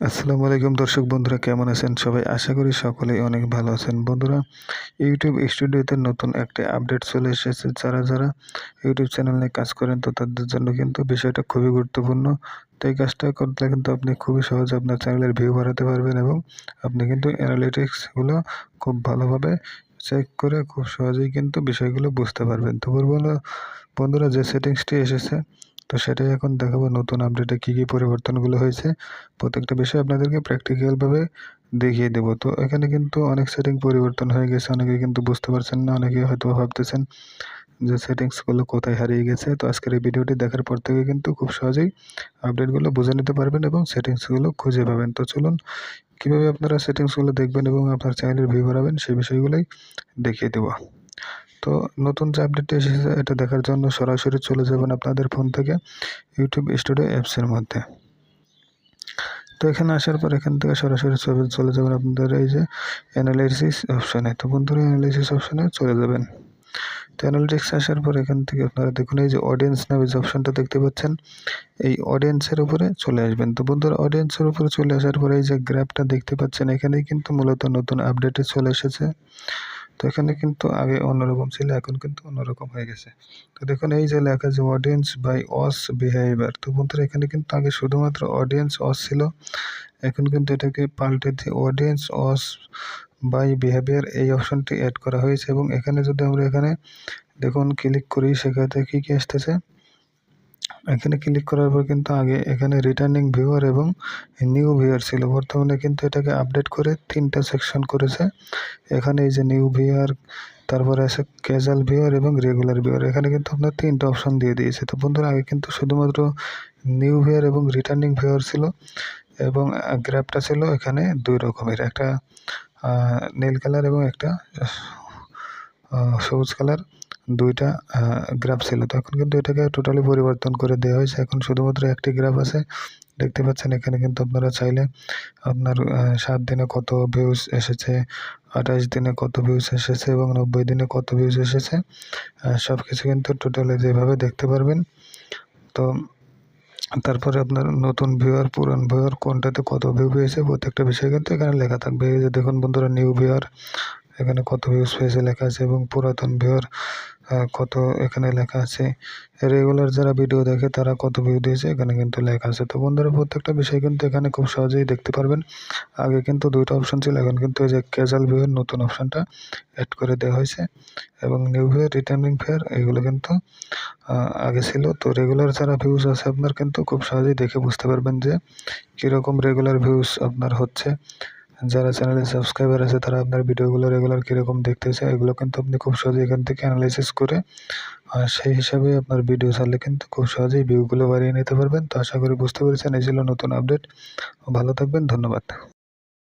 আসসালামু আলাইকুম দর্শক বন্ধুরা, কেমন আছেন সবাই? আশা করি সকলেই অনেক ভালো আছেন। বন্ধুরা ইউটিউব স্টুডিওতে নতুন একটি আপডেট চলে এসেছে। যারা যারা ইউটিউব চ্যানেল নিয়ে কাজ করেন, তো তাদের জন্য কিন্তু বিষয়টা খুবই গুরুত্বপূর্ণ। তো এই কাজটা করতে কিন্তু আপনি খুবই সহজে আপনার চ্যানেলের ভিউ বাড়াতে পারবেন এবং আপনি কিন্তু অ্যানালিটিক্সগুলো খুব ভালোভাবে চেক করে খুব সহজেই কিন্তু বিষয়গুলো বুঝতে পারবেন। তো বন্ধুরা যে সেটিংসটি এসেছে তো সেটাই এখন দেখাবো নতুন আপডেটে কী কী পরিবর্তনগুলো হয়েছে। প্রত্যেকটা বিষয় আপনাদেরকে প্র্যাকটিক্যালভাবে দেখিয়ে দেবো। তো এখানে কিন্তু অনেক সেটিং পরিবর্তন হয়ে গেছে, অনেকে কিন্তু বুঝতে পারছেন না, অনেকে হয়তো ভাবতেছেন যে সেটিংসগুলো কোথায় হারিয়ে গেছে। তো আজকের এই ভিডিওটি দেখার পর থেকে কিন্তু খুব সহজেই আপডেটগুলো বুঝে নিতে পারবেন এবং সেটিংসগুলো খুঁজে পাবেন। তো চলুন, কীভাবে আপনারা সেটিংসগুলো দেখবেন এবং আপনার চ্যানেলের ভিউ বাড়াবেন সেই বিষয়গুলোই দেখিয়ে দেবো। তো নতুন যে আপডেটটি এসেছে, এটা দেখার জন্য সরাসরি চলে যাবেন আপনাদের ফোন থেকে ইউটিউব স্টুডিও অ্যাপসের মধ্যে। তো এখানে আসার পর এখান থেকে সরাসরি চলে যাবেন আপনাদের এই যে অ্যানালাইসিস অপশানে তো বন্ধুরা অ্যানালাইসিস অপশানে চলে যাবেন। তো অ্যানালিটিক্স আসার পর এখান থেকে আপনারা দেখুন, এই যে অডিয়েন্স নামে যে অপশানটা দেখতে পাচ্ছেন, এই অডিয়েন্সের উপরে চলে আসবেন। তো বন্ধুরা অডিয়েন্সের উপরে চলে আসার পরে এই যে গ্রাফটা দেখতে পাচ্ছেন, এখানেই কিন্তু মূলত নতুন আপডেটে চলে এসেছে। তো এখানে কিন্তু আগে অন্যরকম ছিল, এখন কিন্তু অন্যরকম হয়ে গেছে। তো দেখুন, এই যে লেখা যে অডিয়েন্স বাই অস বিহেভিয়ার তো বন্ধুরা, এখানে কিন্তু আগে শুধুমাত্র অডিয়েন্স অস ছিল, এখন কিন্তু এটাকে পাল্টে দিয়ে অডিয়েন্স অস বাই বিহেভিয়ার এই অপশনটি অ্যাড করা হয়েছে এবং এখানে যদি আমরা এখানে দেখুন ক্লিক করি, সেখানে কী কী আসতেছে? এখানে ক্লিক করার পর কিন্তু আগে এখানে রিটার্নিং ভিউয়ার এবং নিউ ভিউয়ার ছিল। বর্তমানে কিন্তু এটাকে আপডেট করে তিনটা সেকশন করেছে। এখানে এই যে নিউ ভিউয়ার তারপরে আছে ক্যাজাল ভিউয়ার এবং রেগুলার ভিউয়ার এখানে কিন্তু আপনার তিনটা অপশন দিয়ে দিয়েছে। তো বন্ধুরা, আগে কিন্তু শুধুমাত্র নিউ ভিউয়ার এবং রিটার্নিং ভিউয়ার ছিল এবং গ্র্যাপটা ছিল এখানে দুই রকমের। একটা নীল কালার এবং একটা সবুজ কালার। দুইটা গ্রাফ ছিল। তখন কিন্তু এটাকে টোটালি পরিবর্তন করে দেওয়া হয়েছে। এখন শুধুমাত্র একটি গ্রাফ আছে। দেখতে পাচ্ছেন এখানে কিন্তু আপনারা চাইলে আপনার সাত দিনে কত ভিউজ এসেছে, আঠাশ দিনে কত ভিউজ এসেছে এবং নব্বই দিনে কত ভিউজ এসেছে সব কিছু কিন্তু টোটালি যেভাবে দেখতে পারবেন। তো তারপরে আপনার নতুন ভিউয়ার পুরান ভিউয়ার কোনটাতে কত ভিউ পেয়েছে, প্রত্যেকটা বিষয় কিন্তু এখানে লেখা থাকবে। এই যে দেখুন বন্ধুরা নিউ ভিউয়ার এখানে কত ভিউজ পেয়েছে লেখা আছে এবং পুরাতন ভিউয়ার কত এখানে লেখা আছে। রেগুলার যারা ভিডিও দেখে তারা কত ভিউ দিয়েছে, এখানে কিন্তু লেখা আছে। তো বন্ধুরা, প্রত্যেকটা বিষয় কিন্তু এখানে খুব সহজেই দেখতে পারবেন। আগে কিন্তু দুইটা অপশন ছিল, এখন কিন্তু এই যে ক্যাজাল ভিউয়ের নতুন অপশনটা অ্যাড করে দেওয়া হয়েছে। এবং নিউ ভিউয়ার রিটার্নিং ফেয়ার এগুলো কিন্তু আগে ছিল। তো রেগুলার যারা ভিউজ আছে আপনার কিন্তু খুব সহজেই দেখে বুঝতে পারবেন যে কীরকম রেগুলার ভিউজ আপনার হচ্ছে। যারা চ্যানেলে সাবস্ক্রাইবার আছে, তারা আপনার ভিডিওগুলো রেগুলার কীরকম দেখতেছে, এগুলো কিন্তু আপনি খুব সহজেই এখান থেকে অ্যানালাইসিস করে সেই হিসাবে আপনার ভিডিও চালে কিন্তু খুব সহজেই ভিউগুলো বাড়িয়ে নিতে পারবেন। তো আশা করি বুঝতে পেরেছেন, এই ছিল নতুন আপডেট ভালো থাকবেন, ধন্যবাদ।